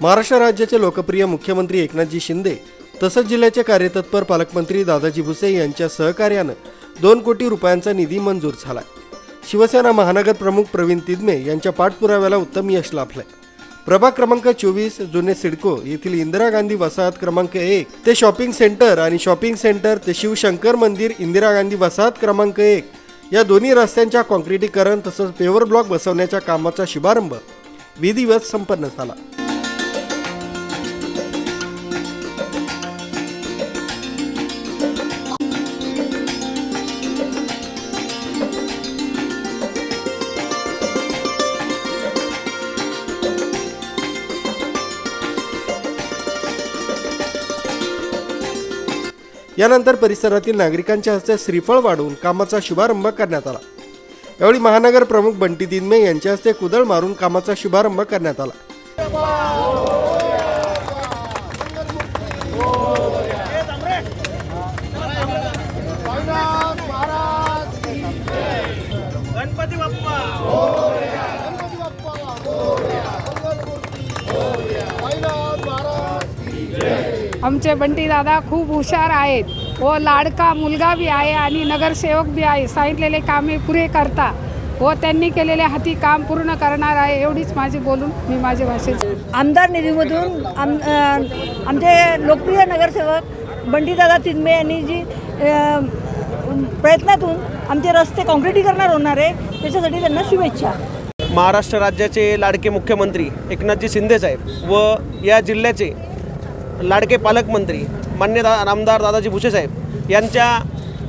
महाराष्ट्र राज्याचे लोकप्रिय मुख्यमंत्री एकनाथजी शिंदे तसंच जिल्ह्याचे कार्यतत्पर पालकमंत्री दादाजी भुसे यांच्या सहकार्यानं दोन कोटी रुपयांचा निधी मंजूर झाला शिवसेना महानगर प्रमुख प्रवीण तिदमे यांच्या पाठपुराव्याला उत्तम यश लाभलंय. प्रभाग क्रमांक चोवीस जुने सिडको येथील इंदिरा गांधी वसाहत क्रमांक एक ते शॉपिंग सेंटर आणि शॉपिंग सेंटर ते शिवशंकर मंदिर इंदिरा गांधी वसाहत क्रमांक एक या दोन्ही रस्त्यांच्या कॉन्क्रिटीकरण तसंच पेवर ब्लॉक बसवण्याच्या कामाचा शुभारंभ विधिवत संपन्न झाला. यानंतर परिसरातील नागरिकांच्या हस्ते श्रीफळ वाढवून कामाचा शुभारंभ करण्यात आला. यावेळी महानगर प्रमुख बंटी दिनमे यांच्या हस्ते कुदळ मारून कामाचा शुभारंभ करण्यात आला. गणपती बाप्पा. आमचे बंटी दादा खूप हुशार आहेत. व लाडका मुलगा बी आहे आणि नगरसेवक बी आहे. सांगितलेले कामे पुरे करता. व त्यांनी केलेले हाती काम पूर्ण करणार आहे एवढीच माझी बोलून मी माझे भाषेत आमदार निधीमधून आम आमचे लोकप्रिय नगरसेवक बंटीदादा तिदमे यांनी जी प्रयत्नातून आमचे रस्ते काँक्रिटीकरणार होणार आहे त्याच्यासाठी त्यांना शुभेच्छा. महाराष्ट्र राज्याचे लाडके मुख्यमंत्री एकनाथजी शिंदे साहेब व या जिल्ह्याचे लाडके पालकमंत्री मान्य दा आमदार दादाजी भुसे साहेब यांच्या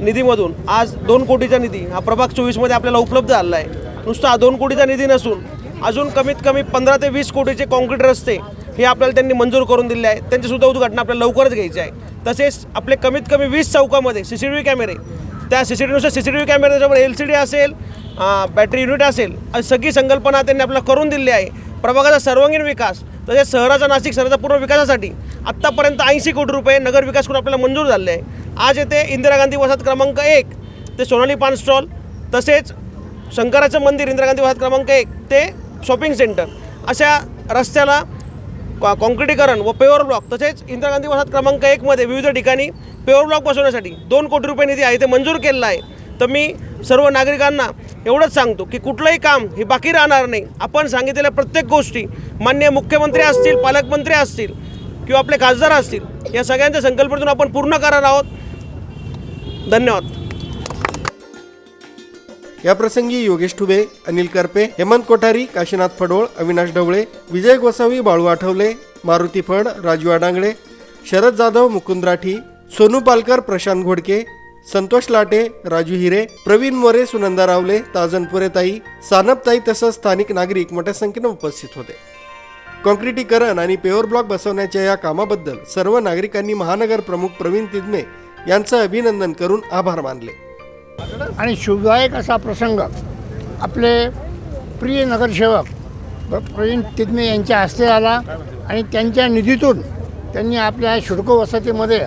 निधीमधून आज दोन कोटीचा निधी हा प्रभाग चोवीसमध्ये आपल्याला उपलब्ध झाला आहे. नुसता हा दोन कोटीचा निधी नसून अजून कमीत कमी पंधरा ते वीस कोटीचे कॉन्क्रीट रस्ते हे आपल्याला त्यांनी मंजूर करून दिले आहे त्यांचीसुद्धा उद्घाटन आपल्याला लवकरच घ्यायचे आहे. तसेच आपले कमीत कमी वीस चौकामध्ये सी सी टी व्ही कॅमेरे त्या सी सी टी व्हीनुसार सी सी टी व्ही कॅमेरे त्याच्यावर एल सी डी असेल बॅटरी युनिट असेल सगळी संकल्पना त्यांनी आपल्याला करून दिली आहे. प्रभागाचा सर्वांगीण विकास तसेच शहराचा नाशिक शहराचा पूर्ण विकासासाठी आत्तापर्यंत ऐंशी कोटी रुपये नगर विकास करून आपल्याला मंजूर झाले आहे. आज येथे इंदिरा गांधी वसाहत क्रमांक एक ते सोनाली पान स्टॉल तसेच शंकराचं मंदिर इंदिरा गांधी वसाहत क्रमांक एक ते शॉपिंग सेंटर अशा रस्त्याला कॉ- काँक्रिटीकरण व पेवर ब्लॉक तसेच इंदिरा गांधी वसाहत क्रमांक एकमध्ये विविध ठिकाणी पेवर ब्लॉक बसवण्यासाठी दोन कोटी रुपये निधी आहे ते मंजूर केलेला आहे. तर मी सर्व नागरिकांना एवढंच सांगतो की कुठलंही काम हे बाकी राहणार नाही. आपण सांगितलेल्या प्रत्येक गोष्टी मान्य मुख्यमंत्री असतील पालकमंत्री असतील किंवा आपले खासदार असतील या सगळ्यांच्या संकल्पनेतून आपण पूर्ण करणार आहोत. धन्यवाद. याप्रसंगी योगेश ठुबे अनिल करपे हेमंत कोठारी काशीनाथ फडोळ अविनाश ढवळे विजय गोसावी बाळू आठवले मारुती फड राजू अडांगळे शरद जाधव मुकुंद राठी सोनू पालकर प्रशांत घोडके संतोष लाटे राजू हिरे प्रवीण मोरे सुनंदा रावले ताजनपुरे ताई तसंच स्थानिक नागरिक मोठ्या संख्येनं उपस्थित होते. कॉन्क्रिटीकरण आणि पेवर ब्लॉक बसवण्याच्या या कामाबद्दल सर्व नागरिकांनी महानगर प्रमुख प्रवीण तिदमे यांचं अभिनंदन करून आभार मानले. आणि शुभदायक असा प्रसंग आपले प्रिय नगरसेवक प्रवीण तिदमे यांच्या हस्ते आला आणि त्यांच्या निधीतून त्यांनी आपल्या शुल्क वसतीमध्ये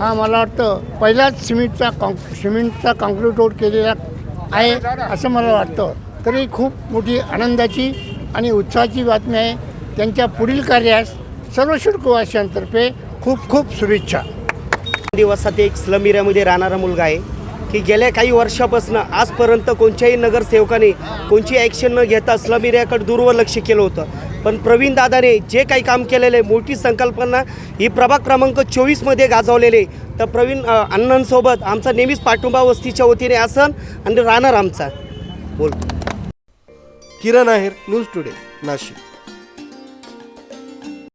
हा मला वाटतं पहिलाच सिमेंटचा कॉन्क सिमेंटचा कॉन्क्रीट रोड केलेला आहे असं मला वाटतं. तरी खूप मोठी आनंदाची आणि उत्साहाची बातमी आहे. त्यांच्या पुढील कार्यास सर्व शुल्कवासियांतर्फे खूप खूप शुभेच्छा. दिवसात एक स्लम एरियामध्ये राहणारा मुलगा आहे की गेल्या काही वर्षापासून आजपर्यंत कोणत्याही नगरसेवकाने कोणची ॲक्शन न घेता स्लम एरियाकडे दुर्लक्ष केलं होतं. पण प्रवीण दादाने जे काही काम केलेलं आहे मोठी संकल्पना ही प्रभाग क्रमांक चोवीसमध्ये गाजवलेले तर प्रवीण अण्णांसोबत आमचा नेहमीच पाठिंबा वस्तीच्या वतीने असन आणि राहणार आमचा. बोल. Kiran Aher news today Nashik.